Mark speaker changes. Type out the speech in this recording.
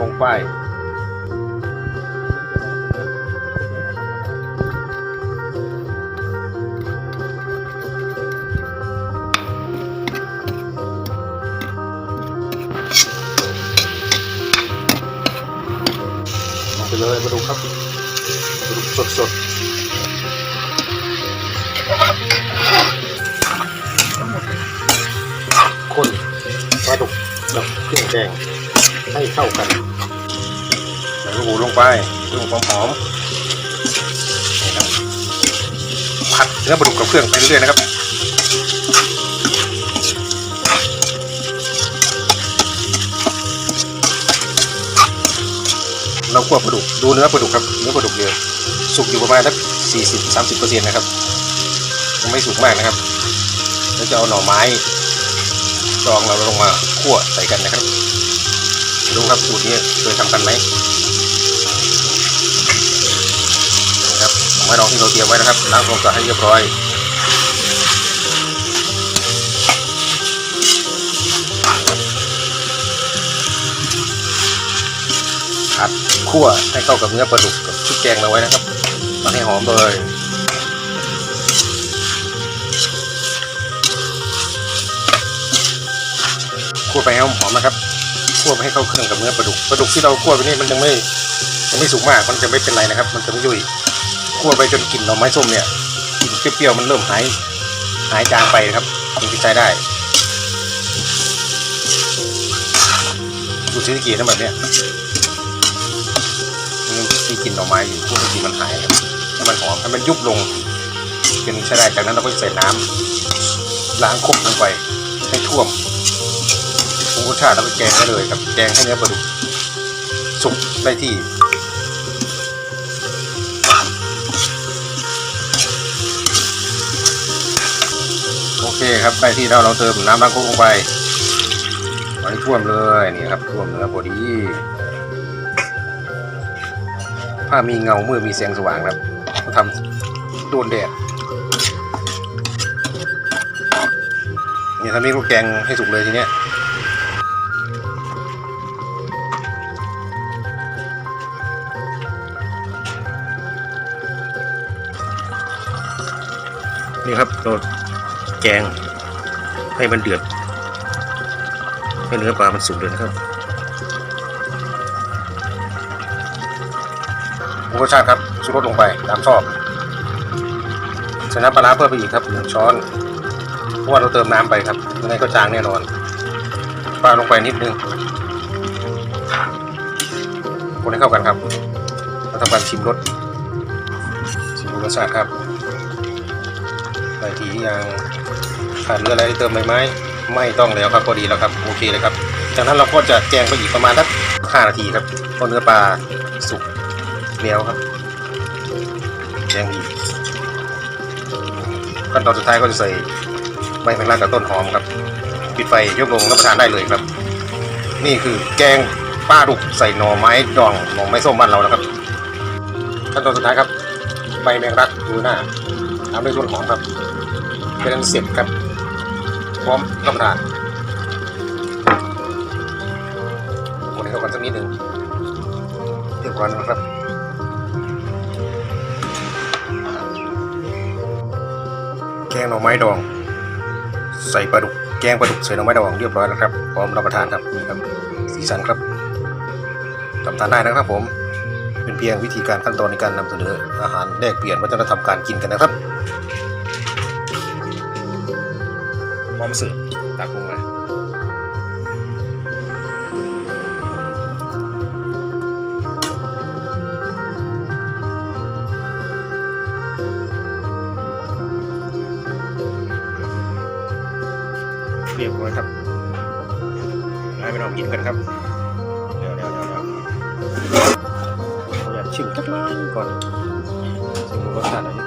Speaker 1: ลงไปไปเลยมาดูครับมาดูสดๆข้นปลาดุกแบบเครื่องแกง ให้เข้ากัน
Speaker 2: ใส่ลูกหูลงไปเครื่องหอมๆนี่ครับผัดเนื้อปลาดุกกับเครื่องไปเรื่อยๆนะครับเราคั่วปลาดุกดูเนื้อปลาดุกครับเนื้อปลาดุกเนี่ยสุกอยู่ประมาณสักสี่สิบสามสิบเปอร์เซ็นต์นะครับยังไม่สุกมากนะครับแล้วจะเอาหน่อไม้ดองเราลงมาคั่วใส่กันนะครับ ดูครับสูตรนี้เคยทำกันไหมนี่ครับไม้ดองที่เราเตรียมไว้นะครับล้างความสะอาดให้เรียบร้อยผัดคั่วให้เข้ากับเนื้อปลาดุกกับชุดแกงเราไว้นะครับมาให้หอมเลยคั่วไปให้หอมนะครับ คั่วไปให้เข้าเครื่องกับเนื้อปลาดุกปลาดุกที่เราคั่วไปนี่มันยังไม่ยังไม่สุกมากมันจะไม่เป็นไรนะครับ มันจะไม่ยุ่ยคั่วไปจนกลิ่นหน่อไม้ส้มเนี่ยกลิ่นเปรี้ยวๆมันเริ่มหายหายจางไปนะครับถึงจะใช้ได้ดูซีสะกีนแบบเนี้ยมันยังมีกลิ่นหน่อไม้อยู่คั่วไปกลิ่นมันหายครับให้มันหอมให้มันยุบลงเป็นใช้ได้จากนั้นเราก็ใส่น้ำล้างครบลงไปให้ท่วม งรสชาติแล้วก็แกงได้เลยครับ แกงให้เนื้อปลาดุกสุกได้ที่โอเคครับได้ที่เราเราเติมน้ำล้างคุกลงไปไว้ท่วมเลยนี่ครับท่วมเนื้อพอดีผ้ามีเงาเมื่อมีแสงสว่างครับเขาทำโดนแดดนี่ทำนี้ก็แกงให้สุกเลยทีเนี้ย นี่ครับเราแกงให้มันเดือดให้เนื้อปลามันสุกเลยนะครับรสชาติครับชูรสลงไปตามชอบใส่น้ำปลาร้าเพิ่มไปอีกครับหนึ่งช้อนเพราะว่าเราเติมน้ำไปครับยังไงก็จางแน่นอนปลาลงไปนิดนึงคนให้เข้ากันครับเราทำการชิมรสชิมรสชาติครับ ใส่ทียังขาดเหลืออะไรเติมไหมไหมไม่ต้องแล้วครับพอดีแล้วครับโอเคเลยครับจากนั้นเราก็จะแกงไปอีกประมาณสักห้านาทีครับเพราะเนื้อปลาสุกแล้วครับแกงอีกขั้นตอนสุดท้ายก็จะใส่ใบแมงลักกับต้นหอมครับ ปิดไฟยกลงรับประทานได้เลยครับ นี่คือแกงปลาดุกใส่หน่อไม้ดองหน่อไม้ส้มบ้านเรานะครับขั้นตอนสุดท้ายครับ ใบแมงลักดูหน้า ตามด้วยต้นหอมครับ เป็นอันเสร็จครับ พร้อมรับประทานคนให้เข้ากันสักนิดหนึ่งเรียบร้อยนะครับแกงหน่อไม้ดอง ใส่ปลาดุกแกงปลาดุกใส่หน่อไม้ดองเรียบร้อยแล้วครับพร้อมรับประทานครับนี่ครับสีสันครับทำทานได้นะครับผม เป็นเพียงวิธีการขั้นตอนในการนำเสนออาหารแลกเปลี่ยนวัฒนธรรมการกินกันนะครับพร้อมเสิร์ฟตักลงมาเรียบร้อยครับให้ไม่ต้องกินกันครับเดี๋ยวเดี๋ยวเดี๋ยว เดี๋ยวขออยา